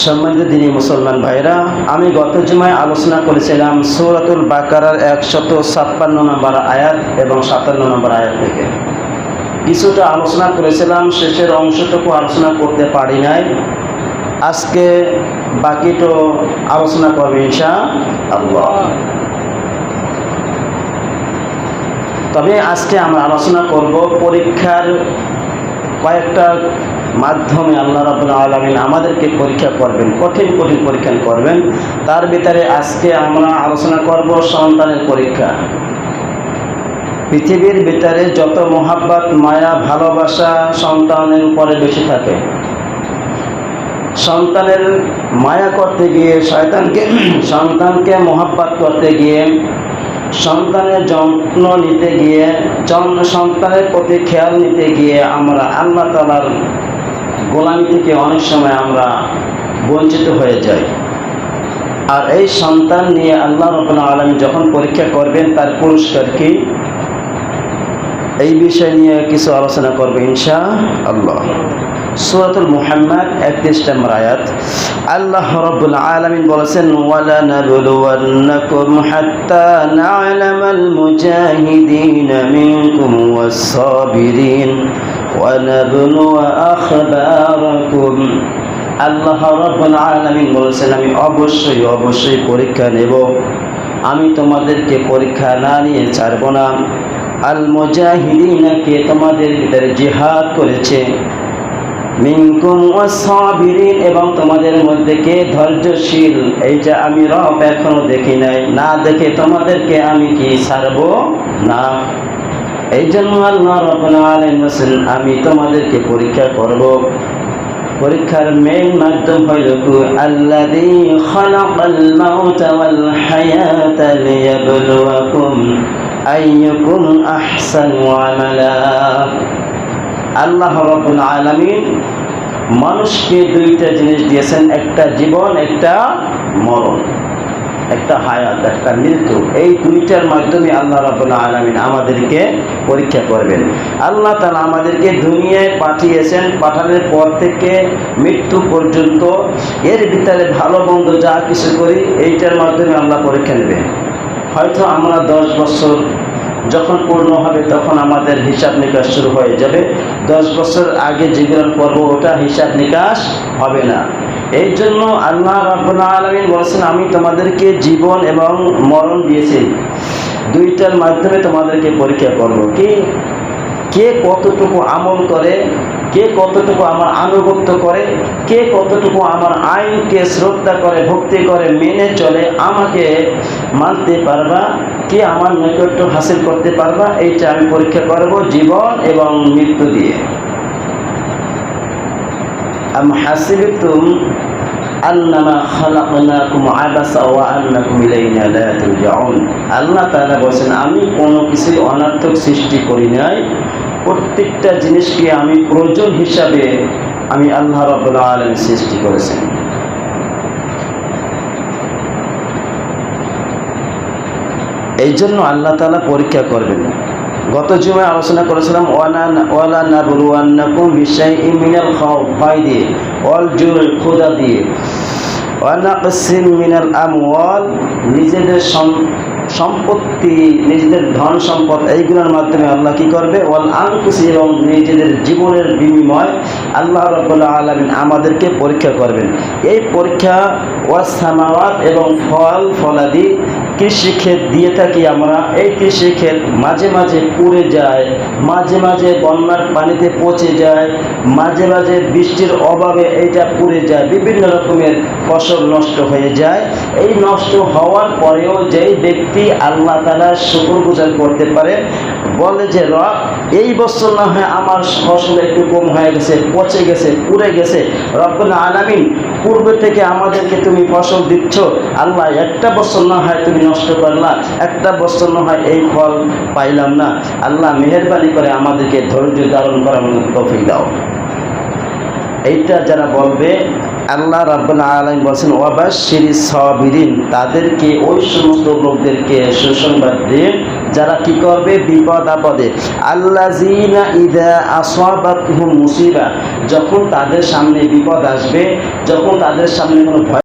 সম্মানিত দিনী মুসলমান ভাইরা, আমি গত জুমায় আলোচনা করেছিলাম সৌরাতুল বাকারার একশত ছাপ্পান্ন নম্বর আয়াত এবং সাতান্ন নম্বর আয়াত থেকে। কিছুটা আলোচনা করেছিলাম, শেষের অংশটুকু আলোচনা করতে পারি নাই। আজকে বাকিটো আলোচনা করবে ইনশা আল্লাহ তবে আজকে আমরা আলোচনা করব পরীক্ষার কয়েকটা মাধ্যমে আল্লাহ রাবুল আলমিন আমাদেরকে পরীক্ষা করবেন, কঠিন কঠিন পরীক্ষা করবেন। তার ভিতরে আজকে আমরা আলোচনা করব সন্তানের পরীক্ষা। পৃথিবীর ভিতরে যত মোহাব্বত, মায়া, ভালোবাসা সন্তানের উপরে বেশি থাকে। সন্তানের মায়া করতে গিয়ে, শয়তানকে, সন্তানকে মোহাব্বত করতে গিয়ে, সন্তানের যত্ন নিতে গিয়ে সন্তানের প্রতি খেয়াল নিতে গিয়ে আমরা আল্লাহ তালার গোলামি থেকে অনেক সময় আমরা বঞ্চিত হয়ে যাই। আর এই সন্তান নিয়ে আল্লাহ রবুল আলমী যখন পরীক্ষা করবেন, তার পুরস্কার কি? এই বিষয় নিয়ে কিছু আলোচনা করবে ইনশা আল্লাহ সুরাতুল মুহাম্মদ একত্রিশ নম্বর আয়াত। আল্লাহ রব্বুল আলামিন বলেছেন ওয়ালা নাবলুওয়ান্নাকুম হাত্তা না'লামাল মুজাহিদিন মিনকুম ওয়াস-সাবিরিন নাবলুয়া আখবারাকুম। আল্লাহ রব্বুল আলামিন বলেছেন, আমি অবশ্যই অবশ্যই পরীক্ষা নেব। আমি তোমাদেরকে পরীক্ষা না নিয়ে ছাড়ব না। আল মুজাহিদিনকে তোমাদের ভিতরে জিহাদ করেছে। মিনকুম ওয়াসাবিরিন এবং তোমাদের মধ্যে কে ধৈর্যশীল? এইটা আমি রব এখনও দেখি নাই। না দেখে তোমাদেরকে আমি কি ছাড়ব না? এই জন্য আল্লাহ রব্বুল আলামিন বলেন আমি তোমাদেরকে পরীক্ষা করব। পরীক্ষার মেইন মাধ্যম হইল কু? আল্লাযী খালাকাল আল্লাহ রব্বুল আলামিন মানুষকে দুইটা জিনিস দিয়েছেন, একটা জীবন, একটা মরণ। একটা হায়াত, একটা মৃত্যু। এই দুইটার মাধ্যমে আল্লাহ রাবুল আলমিন আমাদেরকে পরীক্ষা করবেন। আল্লাহ তালা আমাদেরকে দুনিয়ায় পাঠিয়েছেন, পাঠানোর পর থেকে মৃত্যু পর্যন্ত এর ভিতরে ভালো মন্দ যা কিছু করি, এইটার মাধ্যমে আল্লাহ পরীক্ষা নেবেন হয়তো আমরা দশ বছর যখন পূর্ণ হবে, তখন আমাদের হিসাব নিকাশ শুরু হয়ে যাবে। দশ বছর আগে যেগুলো পর্ব, ওটা হিসাব নিকাশ হবে না। এই জন্য আল্লাহ রাব্বুল আলামিন বলেছেন, আমি তোমাদেরকে জীবন এবং মরণ দিয়েছি। দুইটার মাধ্যমে তোমাদেরকে পরীক্ষা করব। কি, কে কতটুকু আমল করে, কে কতটুকু আমার আনুগত্য করে, কে কতটুকু আমার আইনকে শ্রদ্ধা করে, ভক্তি করে, মেনে চলে আমাকে মানতে পারবা? কে আমার নৈকট্য হাসিল করতে পারবা? এইটা আমি পরীক্ষা করব জীবন এবং মৃত্যু দিয়ে। আম হাসিবতুম আন্নামা খালাকনাকুম আবাসা ওয়া আন্নাকুম ইলাইনা লা তুরজাউন আল্লাহ তাআলা বলেন আমি কোনো কিছু অনার্থক সৃষ্টি করি নাই। প্রত্যেকটা জিনিসকে আমি প্রয়োজন হিসাবে আমি আল্লাহ রাব্বুল আলামিন সৃষ্টি করেছেন। এই জন্য আল্লাহ তাআলা পরীক্ষা করবেন। গত জুমায় আলোচনা করেছিলাম, ওয়ালা দিয়ে, ওয়াল জুর ক্ষুধা দিয়ে। মিনাল আমওয়াল নিজেদের সম্পত্তি, নিজেদের ধন সম্পদ, এইগুলোর মাধ্যমে আল্লাহ কি করবে? ওয়াল আনকুসি এবং নিজেদের জীবনের বিনিময় আল্লাহ রব্বুল আলমিন আমাদেরকে পরীক্ষা করবেন। এই পরীক্ষা ওয়াসামাওয়াত এবং ফল ফলাদি কৃষিক্ষেত দিয়ে থাকি আমরা। এই কৃষিক্ষেত মাঝে মাঝে পুড়ে যায়, মাঝে মাঝে বন্যার পানিতে পচে যায়, মাঝে মাঝে বৃষ্টির অভাবে এইটা পুড়ে যায়, বিভিন্ন রকমের ফসল নষ্ট হয়ে যায়। এই নষ্ট হওয়ার পরেও যেই ব্যক্তি আল্লাহ তালা শুকুর গুজার করতে পারে বলে যে, রব, এই বছর না হয় আমার ফসল একটু কম হয়ে গেছে, পচে গেছে, পুড়ে গেছে। রব্বুল আলামিন পূর্বে থেকে আমাদেরকে তুমি ফসল দিচ্ছ, আল্লাহ একটা বছর না হয় তুমি নষ্ট করলা, একটা বছর না হয় এই ফল পাইলাম না। আল্লাহ মেহরবানি করে আমাদেরকে ধৈর্য ধারণ করার তৌফিক দাও। এইটা যারা বলবে, আল্লাহ রাব্বুল আলামিন বলছেন, ওয়াবাশশিরি সাবিরিন তাদেরকে, ওই সমস্ত লোকদেরকে সুসংবাদ দিয়ে যারা কি করবে? বিপদ আপদে। আল্লাযিনা ইযা আসাবাতহুম মুসিবা যখন তাদের সামনে বিপদ আসবে যখন তাদের সামনে কোনো ভয়